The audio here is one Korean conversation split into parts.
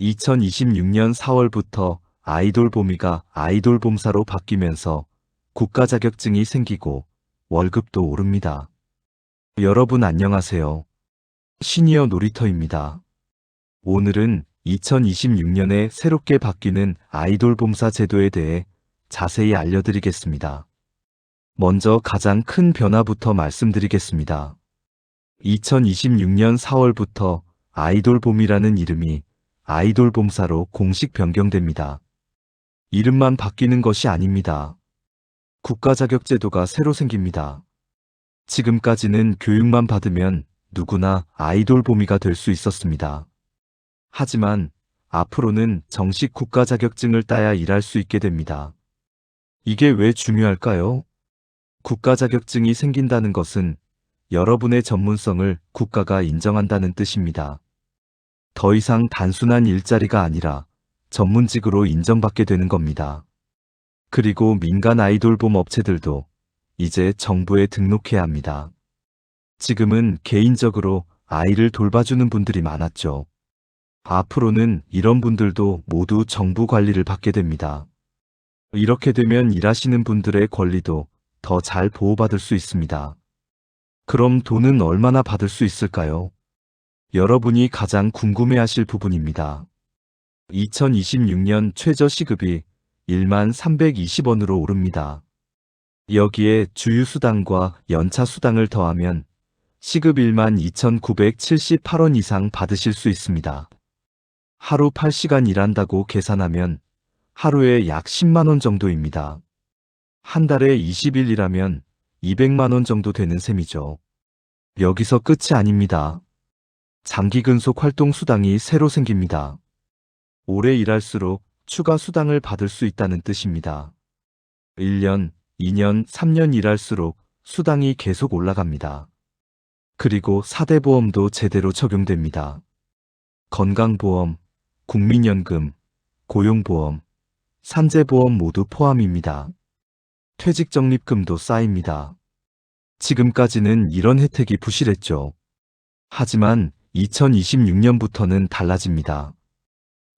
2026년 4월부터 아이돌 봄이가 아이돌 봄사로 바뀌면서 국가 자격증이 생기고 월급도 오릅니다. 여러분 안녕하세요. 시니어 놀이터입니다. 오늘은 2026년에 새롭게 바뀌는 아이돌 봄사 제도에 대해 자세히 알려드리겠습니다. 먼저 가장 큰 변화부터 말씀드리겠습니다. 2026년 4월부터 아이돌 봄이라는 이름이 아이돌 봄사로 공식 변경됩니다. 이름만 바뀌는 것이 아닙니다. 국가 자격 제도가 새로 생깁니다. 지금까지는 교육만 받으면 누구나 아이돌 봄이가 될 수 있었습니다. 하지만 앞으로는 정식 국가 자격증을 따야 일할 수 있게 됩니다. 이게 왜 중요할까요? 국가 자격증이 생긴다는 것은 여러분의 전문성을 국가가 인정한다는 뜻입니다. 더 이상 단순한 일자리가 아니라 전문직으로 인정받게 되는 겁니다. 그리고 민간 아이돌 봄 업체들도 이제 정부에 등록해야 합니다. 지금은 개인적으로 아이를 돌봐주는 분들이 많았죠. 앞으로는 이런 분들도 모두 정부 관리를 받게 됩니다. 이렇게 되면 일하시는 분들의 권리도 더 잘 보호받을 수 있습니다. 그럼 돈은 얼마나 받을 수 있을까요? 여러분이 가장 궁금해하실 부분입니다. 2026년 최저 시급이 1만 320원으로 오릅니다. 여기에 주유수당과 연차수당을 더하면 시급 1만 2,978원 이상 받으실 수 있습니다. 하루 8시간 일한다고 계산하면 하루에 약 10만원 정도입니다. 한 달에 20일 일하면 200만원 정도 되는 셈이죠. 여기서 끝이 아닙니다. 장기 근속 활동 수당이 새로 생깁니다. 오래 일할수록 추가 수당을 받을 수 있다는 뜻입니다. 1년, 2년, 3년 일할수록 수당이 계속 올라갑니다. 그리고 4대 보험도 제대로 적용됩니다. 건강보험, 국민연금, 고용보험, 산재보험 모두 포함입니다. 퇴직적립금도 쌓입니다. 지금까지는 이런 혜택이 부실했죠. 하지만 2026년부터는 달라집니다.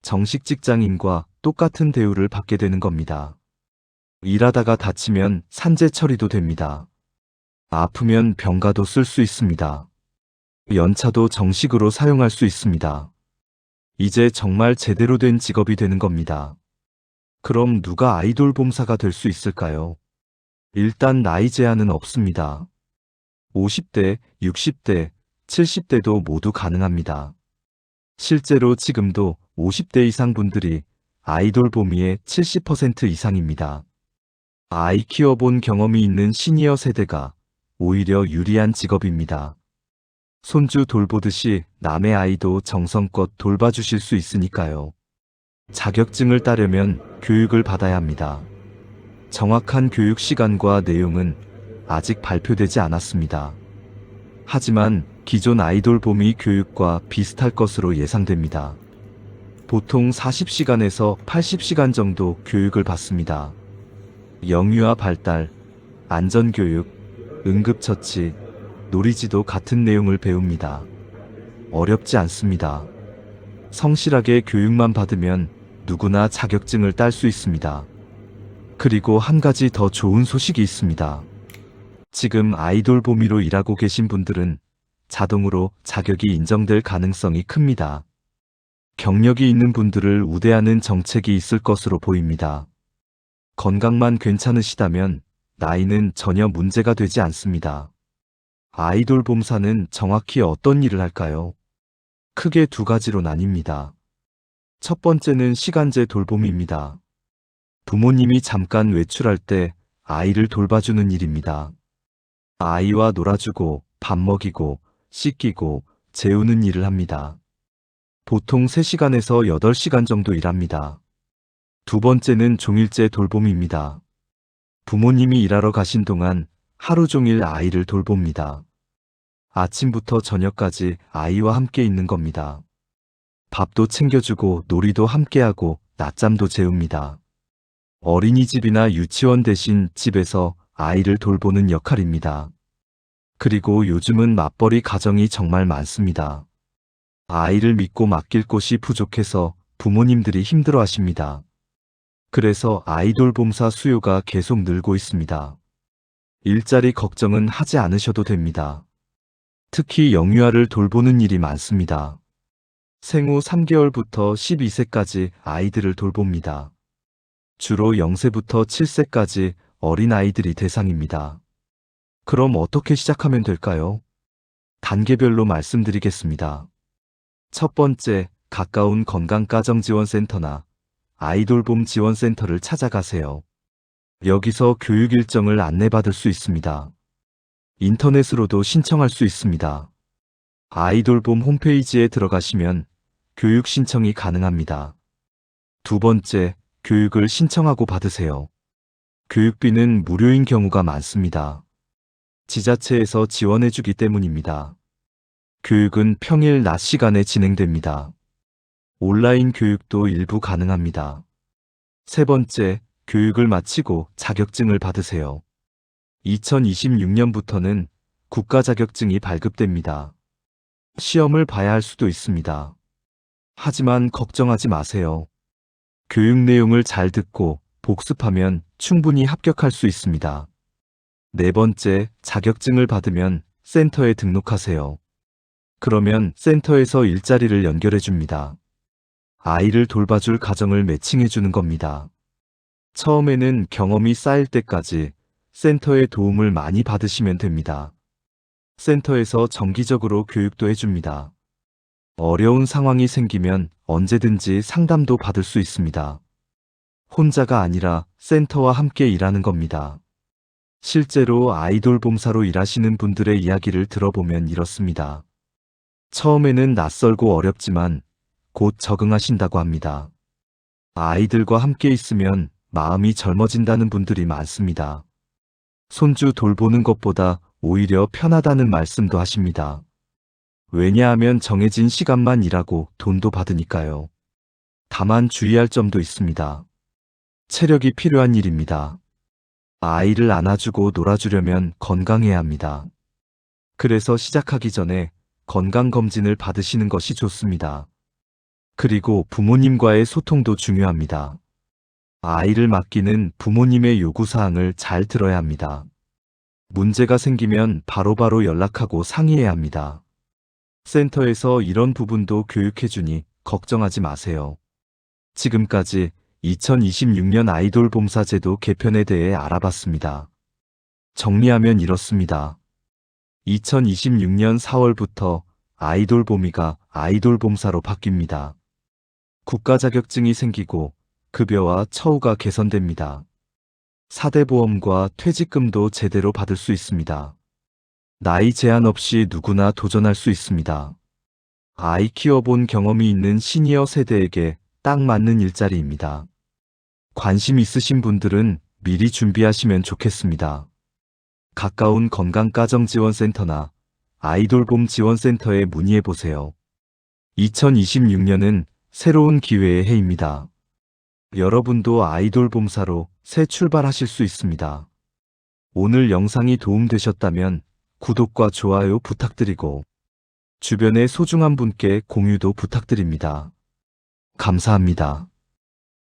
정식 직장인과 똑같은 대우를 받게 되는 겁니다. 일하다가 다치면 산재 처리도 됩니다. 아프면 병가도 쓸 수 있습니다. 연차도 정식으로 사용할 수 있습니다. 이제 정말 제대로 된 직업이 되는 겁니다. 그럼 누가 아이돌 봄사가 될 수 있을까요? 일단 나이 제한은 없습니다. 50대, 60대, 70대도 모두 가능합니다. 실제로 지금도 50대 이상 분들이 아이돌 봄이의 70% 이상입니다. 아이 키워본 경험이 있는 시니어 세대가 오히려 유리한 직업입니다. 손주 돌보듯이 남의 아이도 정성껏 돌봐주실 수 있으니까요. 자격증을 따려면 교육을 받아야 합니다. 정확한 교육 시간과 내용은 아직 발표되지 않았습니다. 하지만 기존 아이돌 봄이 교육과 비슷할 것으로 예상됩니다. 보통 40시간에서 80시간 정도 교육을 받습니다. 영유아 발달, 안전교육, 응급처치, 놀이지도 같은 내용을 배웁니다. 어렵지 않습니다. 성실하게 교육만 받으면 누구나 자격증을 딸 수 있습니다. 그리고 한 가지 더 좋은 소식이 있습니다. 지금 아이돌 봄이로 일하고 계신 분들은 자동으로 자격이 인정될 가능성이 큽니다. 경력이 있는 분들을 우대하는 정책이 있을 것으로 보입니다. 건강만 괜찮으시다면 나이는 전혀 문제가 되지 않습니다. 아이돌 봄사는 정확히 어떤 일을 할까요? 크게 두 가지로 나뉩니다. 첫 번째는 시간제 돌봄입니다. 부모님이 잠깐 외출할 때 아이를 돌봐주는 일입니다. 아이와 놀아주고 밥 먹이고 씻기고 재우는 일을 합니다. 보통 3시간에서 8시간 정도 일합니다. 두 번째는 종일제 돌봄입니다. 부모님이 일하러 가신 동안 하루 종일 아이를 돌봅니다. 아침부터 저녁까지 아이와 함께 있는 겁니다. 밥도 챙겨주고 놀이도 함께하고 낮잠도 재웁니다. 어린이집이나 유치원 대신 집에서 아이를 돌보는 역할입니다. 그리고 요즘은 맞벌이 가정이 정말 많습니다. 아이를 믿고 맡길 곳이 부족해서 부모님들이 힘들어 하십니다. 그래서 아이돌 봄사 수요가 계속 늘고 있습니다. 일자리 걱정은 하지 않으셔도 됩니다. 특히 영유아를 돌보는 일이 많습니다. 생후 3개월부터 12세까지 아이들을 돌봅니다. 주로 0세부터 7세까지 어린 아이들이 대상입니다. 그럼 어떻게 시작하면 될까요? 단계별로 말씀드리겠습니다. 첫 번째, 가까운 건강가정지원센터나 아이돌봄 지원센터를 찾아가세요. 여기서 교육 일정을 안내받을 수 있습니다. 인터넷으로도 신청할 수 있습니다. 아이돌봄 홈페이지에 들어가시면 교육 신청이 가능합니다. 두 번째, 교육을 신청하고 받으세요. 교육비는 무료인 경우가 많습니다. 지자체에서 지원해주기 때문입니다. 교육은 평일 낮 시간에 진행됩니다. 온라인 교육도 일부 가능합니다. 세 번째, 교육을 마치고 자격증을 받으세요. 2026년부터는 국가 자격증이 발급됩니다. 시험을 봐야 할 수도 있습니다. 하지만 걱정하지 마세요. 교육 내용을 잘 듣고 복습하면 충분히 합격할 수 있습니다. 네 번째, 자격증을 받으면 센터에 등록하세요. 그러면 센터에서 일자리를 연결해 줍니다. 아이를 돌봐줄 가정을 매칭해 주는 겁니다. 처음에는 경험이 쌓일 때까지 센터의 도움을 많이 받으시면 됩니다. 센터에서 정기적으로 교육도 해줍니다. 어려운 상황이 생기면 언제든지 상담도 받을 수 있습니다. 혼자가 아니라 센터와 함께 일하는 겁니다. 실제로 아이돌 봉사로 일하시는 분들의 이야기를 들어보면 이렇습니다. 처음에는 낯설고 어렵지만 곧 적응하신다고 합니다. 아이들과 함께 있으면 마음이 젊어진다는 분들이 많습니다. 손주 돌보는 것보다 오히려 편하다는 말씀도 하십니다. 왜냐하면 정해진 시간만 일하고 돈도 받으니까요. 다만 주의할 점도 있습니다. 체력이 필요한 일입니다. 아이를 안아주고 놀아주려면 건강해야 합니다. 그래서 시작하기 전에 건강검진을 받으시는 것이 좋습니다. 그리고 부모님과의 소통도 중요합니다. 아이를 맡기는 부모님의 요구사항을 잘 들어야 합니다. 문제가 생기면 바로바로 연락하고 상의해야 합니다. 센터에서 이런 부분도 교육해주니 걱정하지 마세요. 지금까지 2026년 아이돌 봄사제도 개편에 대해 알아봤습니다. 정리하면 이렇습니다. 2026년 4월부터 아이돌 봄이가 아이돌 봄사로 바뀝니다. 국가 자격증이 생기고 급여와 처우가 개선됩니다. 4대 보험과 퇴직금도 제대로 받을 수 있습니다. 나이 제한 없이 누구나 도전할 수 있습니다. 아이 키워본 경험이 있는 시니어 세대에게 딱 맞는 일자리입니다. 관심 있으신 분들은 미리 준비하시면 좋겠습니다. 가까운 건강가정지원센터나 아이돌봄 지원센터에 문의해보세요. 2026년은 새로운 기회의 해입니다. 여러분도 아이돌 봄사로 새 출발하실 수 있습니다. 오늘 영상이 도움되셨다면 구독과 좋아요 부탁드리고 주변의 소중한 분께 공유도 부탁드립니다. 감사합니다.